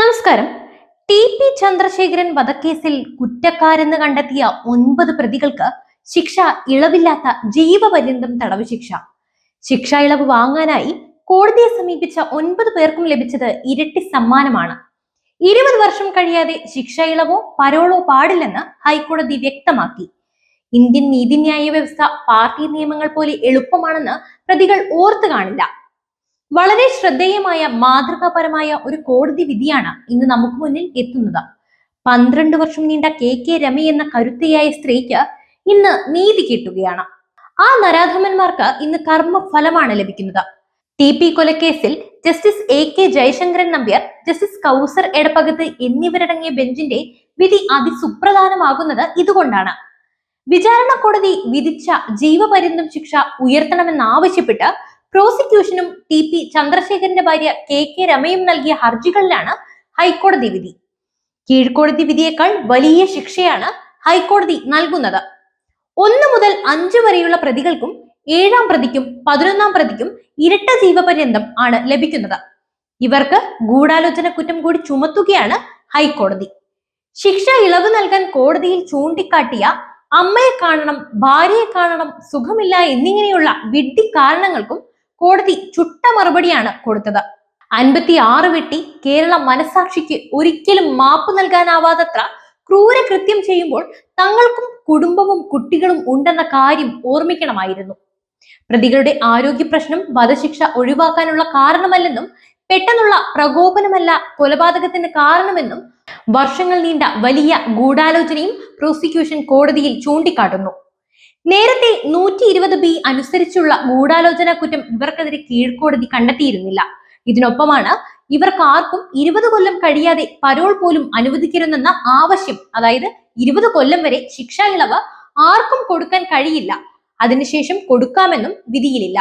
നമസ്കാരം. T P Chandrasekharan വധക്കേസിൽ കുറ്റക്കാരെന്ന് കണ്ടെത്തിയ ഒൻപത് പ്രതികൾക്ക് ശിക്ഷ ഇളവില്ലാത്ത ജീവപര്യന്തം തടവ് ശിക്ഷ. ശിക്ഷ ഇളവ് വാങ്ങാനായി കോടതിയെ സമീപിച്ച ഒൻപത് പേർക്കും ലഭിച്ചത് ഇരട്ടി സമ്മാനമാണ്. ഇരുപത് വർഷം കഴിയാതെ ശിക്ഷ ഇളവോ പരോളോ പാടില്ലെന്ന് ഹൈക്കോടതി വ്യക്തമാക്കി. ഇന്ത്യൻ നീതിന്യായ വ്യവസ്ഥ പാർട്ടി നിയമങ്ങൾ പോലെ എളുപ്പമാണെന്ന് പ്രതികൾ ഓർത്തു കാണില്ല. വളരെ ശ്രദ്ധേയമായ മാതൃകാപരമായ ഒരു കോടതി വിധിയാണ് ഇന്ന് നമുക്ക് മുന്നിൽ എത്തുന്നത്. പന്ത്രണ്ട് വർഷം നീണ്ട കെ കെ രമ എന്ന കരുത്തയായ സ്ത്രീക്ക് ഇന്ന് നീതി കിട്ടുകയാണ്. ആ നരാധമന്മാർക്ക് ഇന്ന് കർമ്മഫലമാണ് ലഭിക്കുന്നത്. T P കൊലക്കേസിൽ justice A K Jayasankaran Nambiar justice Kauser Edappagath എന്നിവരടങ്ങിയ ബെഞ്ചിന്റെ വിധി അതിസുപ്രധാനമാകുന്നത് ഇതുകൊണ്ടാണ്. വിചാരണ കോടതി വിധിച്ച ജീവപര്യന്തം ശിക്ഷ ഉയർത്തണമെന്നാവശ്യപ്പെട്ട് പ്രോസിക്യൂഷനും ടി പി ചന്ദ്രശേഖരന്റെ ഭാര്യ കെ കെ രമയും നൽകിയ ഹർജികളിലാണ് ഹൈക്കോടതി വിധി. കീഴ്ക്കോടതി വിധിയേക്കാൾ വലിയ ശിക്ഷയാണ് ഹൈക്കോടതി നൽകുന്നത്. ഒന്ന് മുതൽ അഞ്ചു വരെയുള്ള പ്രതികൾക്കും ഏഴാം പ്രതിക്കും പതിനൊന്നാം പ്രതിക്കും ഇരട്ട ജീവപര്യന്തം ആണ് ലഭിക്കുന്നത്. ഇവർക്ക് ഗൂഢാലോചന കുറ്റം കൂടി ചുമത്തുകയാണ് ഹൈക്കോടതി. ശിക്ഷ ഇളവ് നൽകാൻ കോടതിയിൽ ചൂണ്ടിക്കാട്ടിയ അമ്മയെ കാണണം ഭാര്യയെ കാണണം സുഖമില്ല എന്നിങ്ങനെയുള്ള വിഡ്ഢി കാരണങ്ങൾക്കും കോടതി ചുട്ട മറുപടിയാണ് കൊടുത്തത്. അൻപത്തി ആറ് വെട്ടി കേരള മനസാക്ഷിക്ക് ഒരിക്കലും മാപ്പ് നൽകാനാവാതത്ര ക്രൂരകൃത്യം ചെയ്യുമ്പോൾ തങ്ങൾക്കും കുടുംബവും കുട്ടികളും ഉണ്ടെന്ന കാര്യം ഓർമ്മിക്കണമായിരുന്നു. പ്രതികളുടെ ആരോഗ്യ പ്രശ്നം വധശിക്ഷ ഒഴിവാക്കാനുള്ള കാരണമല്ലെന്നും പെട്ടെന്നുള്ള പ്രകോപനമല്ല കൊലപാതകത്തിന് കാരണമെന്നും വർഷങ്ങൾ നീണ്ട വലിയ ഗൂഢാലോചനയും പ്രോസിക്യൂഷൻ കോടതിയിൽ ചൂണ്ടിക്കാട്ടുന്നു. നേരത്തെ നൂറ്റി ഇരുപത് ബി അനുസരിച്ചുള്ള ഗൂഢാലോചന കുറ്റം ഇവർക്കെതിരെ കീഴ്ക്കോടതി കണ്ടെത്തിയിരുന്നില്ല. ഇതിനൊപ്പമാണ് ഇവർക്ക് ആർക്കും ഇരുപത് കൊല്ലം കഴിയാതെ പരോൾ പോലും അനുവദിക്കരുതെന്ന ആവശ്യം അതായത് ഇരുപത് കൊല്ലം വരെ ശിക്ഷ ഇളവ് ആർക്കും കൊടുക്കാൻ കഴിയില്ല. അതിനുശേഷം കൊടുക്കാമെന്നും വിധിയിലില്ല.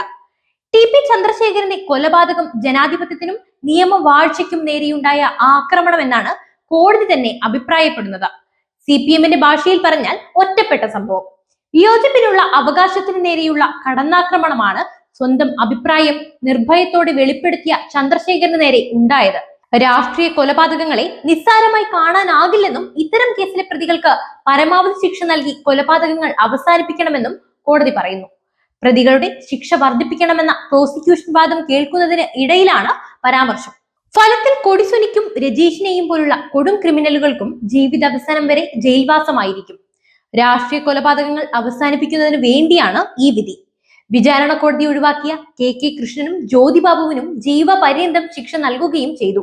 ടി പി ചന്ദ്രശേഖരന്റെ കൊലപാതകം ജനാധിപത്യത്തിനും നിയമവാഴ്ചയ്ക്കും നേരെയുണ്ടായ ആക്രമണം എന്നാണ് കോടതി തന്നെ അഭിപ്രായപ്പെടുന്നത്. സി പി എമ്മിന്റെ ഭാഷയിൽ പറഞ്ഞാൽ ഒറ്റപ്പെട്ട സംഭവം. വിയോജിപ്പിനുള്ള അവകാശത്തിന് നേരെയുള്ള കടന്നാക്രമണമാണ് സ്വന്തം അഭിപ്രായം നിർഭയത്തോടെ വെളിപ്പെടുത്തിയ ചന്ദ്രശേഖരന് നേരെ ഉണ്ടായത്. രാഷ്ട്രീയ കൊലപാതകങ്ങളെ നിസ്സാരമായി കാണാനാകില്ലെന്നും ഇത്തരം കേസിലെ പ്രതികൾക്ക് പരമാവധി ശിക്ഷ നൽകി കൊലപാതകങ്ങൾ അവസാനിപ്പിക്കണമെന്നും കോടതി പറയുന്നു. പ്രതികളുടെ ശിക്ഷ വർദ്ധിപ്പിക്കണമെന്ന പ്രോസിക്യൂഷൻ വാദം കേൾക്കുന്നതിന് ഇടയിലാണ് പരാമർശം. ഫലത്തിൽ കൊടിസുനിക്കും രജീഷിനെയും പോലുള്ള കൊടും ക്രിമിനലുകൾക്കും ജീവിതാവസാനം വരെ ജയിൽവാസമായിരിക്കും. രാഷ്ട്രീയ കൊലപാതകങ്ങൾ അവസാനിപ്പിക്കുന്നതിന് വേണ്ടിയാണ് ഈ വിധി. വിചാരണ കോടതി ഒഴിവാക്കിയ കെ കെ കൃഷ്ണനും ജ്യോതിബാബുവിനും ജീവപര്യന്തം ശിക്ഷ നൽകുകയും ചെയ്തു.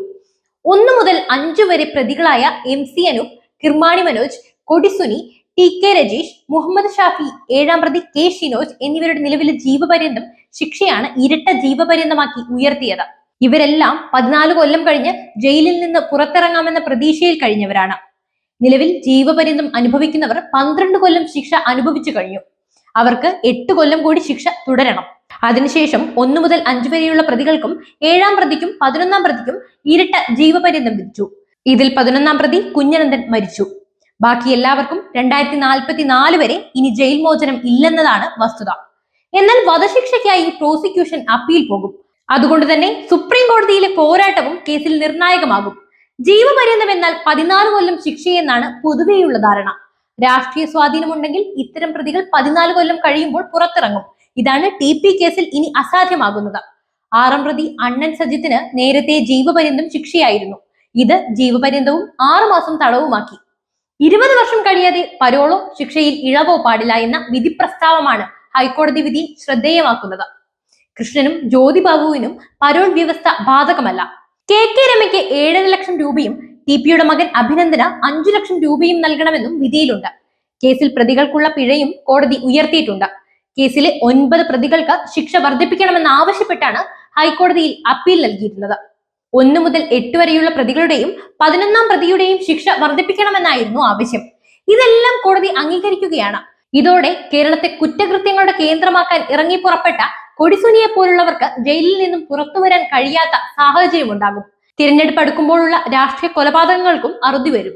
ഒന്നു മുതൽ അഞ്ചു വരെ പ്രതികളായ M C Anoop Kirmani Manoj Kodisuni T K Rajeesh Muhammad Shafi ഏഴാം പ്രതി കെ ഷിനോജ് എന്നിവരുടെ നിലവിലെ ജീവപര്യന്തം ശിക്ഷയാണ് ഇരട്ട ജീവപര്യന്തമാക്കി ഉയർത്തിയത്. ഇവരെല്ലാം പതിനാല് കൊല്ലം കഴിഞ്ഞ് ജയിലിൽ നിന്ന് പുറത്തിറങ്ങാമെന്ന പ്രതീക്ഷയിൽ കഴിഞ്ഞവരാണ്. നിലവിൽ ജീവപര്യന്തം അനുഭവിക്കുന്നവർ പന്ത്രണ്ട് കൊല്ലം ശിക്ഷ അനുഭവിച്ചു കഴിഞ്ഞു. അവർക്ക് എട്ട് കൊല്ലം കൂടി ശിക്ഷ തുടരണം. അതിനുശേഷം ഒന്നു മുതൽ അഞ്ചു വരെയുള്ള പ്രതികൾക്കും ഏഴാം പ്രതിക്കും പതിനൊന്നാം പ്രതിക്കും ഇരട്ട ജീവപര്യന്തം വിധിച്ചു. ഇതിൽ പതിനൊന്നാം പ്രതി കുഞ്ഞനന്ദൻ മരിച്ചു. ബാക്കി എല്ലാവർക്കും രണ്ടായിരത്തി നാൽപ്പത്തി നാല് വരെ ഇനി ജയിൽ മോചനം ഇല്ലെന്നതാണ് വസ്തുത. എന്നാൽ വധശിക്ഷയ്ക്കായി പ്രോസിക്യൂഷൻ അപ്പീൽ പോകും. അതുകൊണ്ട് തന്നെ സുപ്രീം കോടതിയിലെ പോരാട്ടവും കേസിൽ നിർണായകമാകും. ജീവപര്യന്തം എന്നാൽ പതിനാല് കൊല്ലം ശിക്ഷയെന്നാണ് പൊതുവെയുള്ള ധാരണ. രാഷ്ട്രീയ സ്വാധീനമുണ്ടെങ്കിൽ ഇത്തരം പ്രതികൾ പതിനാല് കൊല്ലം കഴിയുമ്പോൾ പുറത്തിറങ്ങും. ഇതാണ് ടി പി കേസിൽ ഇനി അസാധ്യമാകുന്നത്. ആറാം പ്രതി അണ്ണൻ സജിത്തിന് നേരത്തെ ജീവപര്യന്തം ശിക്ഷയായിരുന്നു. ഇത് ജീവപര്യന്തവും ആറുമാസം തടവുമാക്കി. ഇരുപത് വർഷം കഴിയാതെ പരോളോ ശിക്ഷയിൽ ഇളവോ പാടില്ല എന്ന വിധി പ്രസ്താവമാണ് ഹൈക്കോടതി വിധി ശ്രദ്ധേയമാക്കുന്നത്. കൃഷ്ണനും ജ്യോതിബാബുവിനും പരോൾ വ്യവസ്ഥ ബാധകമല്ല. കെ കെ രമയ്ക്ക് ഏഴര ലക്ഷം രൂപയും ടി പിയുടെ മകൻ അഭിനന്ദന അഞ്ചു ലക്ഷം രൂപയും നൽകണമെന്നും വിധിയിലുണ്ട്. കേസിൽ പ്രതികൾക്കുള്ള പിഴയും കോടതി ഉയർത്തിയിട്ടുണ്ട്. കേസിലെ ഒൻപത് പ്രതികൾക്ക് ശിക്ഷ വർദ്ധിപ്പിക്കണമെന്ന് ആവശ്യപ്പെട്ടാണ് ഹൈക്കോടതിയിൽ അപ്പീൽ നൽകിയിരുന്നത്. ഒന്നു മുതൽ എട്ട് വരെയുള്ള പ്രതികളുടെയും പതിനൊന്നാം പ്രതിയുടെയും ശിക്ഷ വർദ്ധിപ്പിക്കണമെന്നായിരുന്നു ആവശ്യം. ഇതെല്ലാം കോടതി അംഗീകരിക്കുകയാണ്. ഇതോടെ കേരളത്തെ കുറ്റകൃത്യങ്ങളുടെ കേന്ദ്രമാക്കാൻ ഇറങ്ങി പുറപ്പെട്ട കൊടിസുനിയെ പോലുള്ളവർക്ക് ജയിലിൽ നിന്നും പുറത്തു വരാൻ കഴിയാത്ത സാഹചര്യം ഉണ്ടാകും. തിരഞ്ഞെടുപ്പ് അടുക്കുമ്പോഴുള്ള രാഷ്ട്രീയ കൊലപാതകങ്ങൾക്കും അറുതി വരും.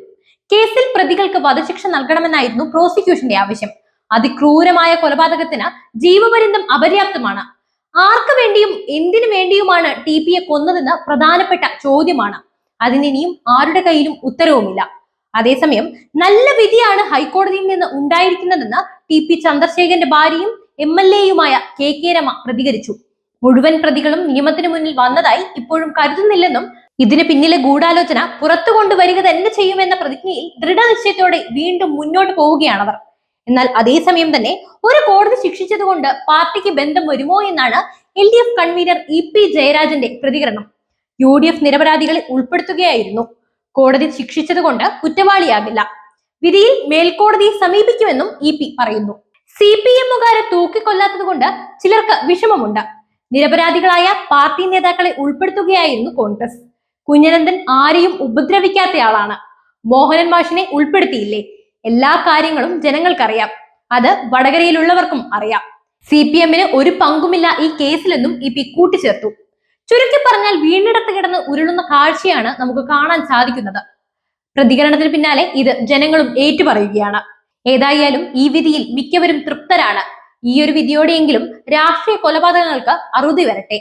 കേസിൽ പ്രതികൾക്ക് വധശിക്ഷ നൽകണമെന്നായിരുന്നു പ്രോസിക്യൂഷന്റെ ആവശ്യം. അതിക്രൂരമായ കൊലപാതകത്തിന് ജീവപര്യന്തം അപര്യാപ്തമാണ്. ആർക്ക് വേണ്ടിയും എന്തിനു വേണ്ടിയുമാണ് ടി പിയെ കൊന്നതെന്ന് പ്രധാനപ്പെട്ട ചോദ്യമാണ്. അതിനിനിയും ആരുടെ കയ്യിലും ഉത്തരവുമില്ല. അതേസമയം നല്ല വിധിയാണ് ഹൈക്കോടതിയിൽ നിന്ന് ഉണ്ടായിരിക്കുന്നതെന്ന് ടി പി ചന്ദ്രശേഖരന്റെ ഭാര്യയും എം എൽ എയുമായ കെ കെ രമ പ്രതികരിച്ചു. മുഴുവൻ പ്രതികളും നിയമത്തിന് മുന്നിൽ വന്നതായി ഇപ്പോഴും കരുതുന്നില്ലെന്നും ഇതിന് പിന്നിലെ ഗൂഢാലോചന പുറത്തു കൊണ്ടുവരിക തന്നെ ചെയ്യുമെന്ന പ്രതിജ്ഞയിൽ ദൃഢനിശ്ചയത്തോടെ വീണ്ടും മുന്നോട്ട് പോവുകയാണവർ. എന്നാൽ അതേസമയം തന്നെ ഒരു കോടതി ശിക്ഷിച്ചതുകൊണ്ട് പാർട്ടിക്ക് ബന്ധം വരുമോ എന്നാണ് L D F convener E P ജയരാജന്റെ പ്രതികരണം. യു ഡി എഫ് നിരപരാധികളെ ഉൾപ്പെടുത്തുകയായിരുന്നു. കോടതി ശിക്ഷിച്ചതുകൊണ്ട് കുറ്റവാളിയാകില്ല. വിധിയിൽ മേൽക്കോടതിയെ സമീപിക്കുമെന്നും ഇ പി പറയുന്നു. സി പി എമ്മുകാരെ തൂക്കിക്കൊല്ലാത്തത് കൊണ്ട് ചിലർക്ക് വിഷമമുണ്ട്. നിരപരാധികളായ പാർട്ടി നേതാക്കളെ ഉൾപ്പെടുത്തുകയായിരുന്നു കോൺഗ്രസ്. കുഞ്ഞനന്ദൻ ആരെയും ഉപദ്രവിക്കാത്തയാളാണ്. മോഹനൻ മാഷിനെ ഉൾപ്പെടുത്തിയില്ലേ? എല്ലാ കാര്യങ്ങളും ജനങ്ങൾക്കറിയാം. അത് വടകരയിലുള്ളവർക്കും അറിയാം. സി പി എമ്മിന് ഒരു പങ്കുമില്ല ഈ കേസിലെന്നും ഇ പി കൂട്ടിച്ചേർത്തു. ചുരുക്കി പറഞ്ഞാൽ വീണ്ടെടുത്ത് കിടന്ന് ഉരുളുന്ന കാഴ്ചയാണ് നമുക്ക് കാണാൻ സാധിക്കുന്നത്. പ്രതികരണത്തിന് പിന്നാലെ ഇത് ജനങ്ങളും ഏറ്റുപറയുകയാണ്. ഏതായാലും ഈ വിധിയിൽ മിക്കവരും തൃപ്തരാണ്. ഈ ഒരു വിധിയോടെയെങ്കിലും രാഷ്ട്രീയ കൊലപാതകങ്ങൾക്ക് അറുതി വരട്ടെ.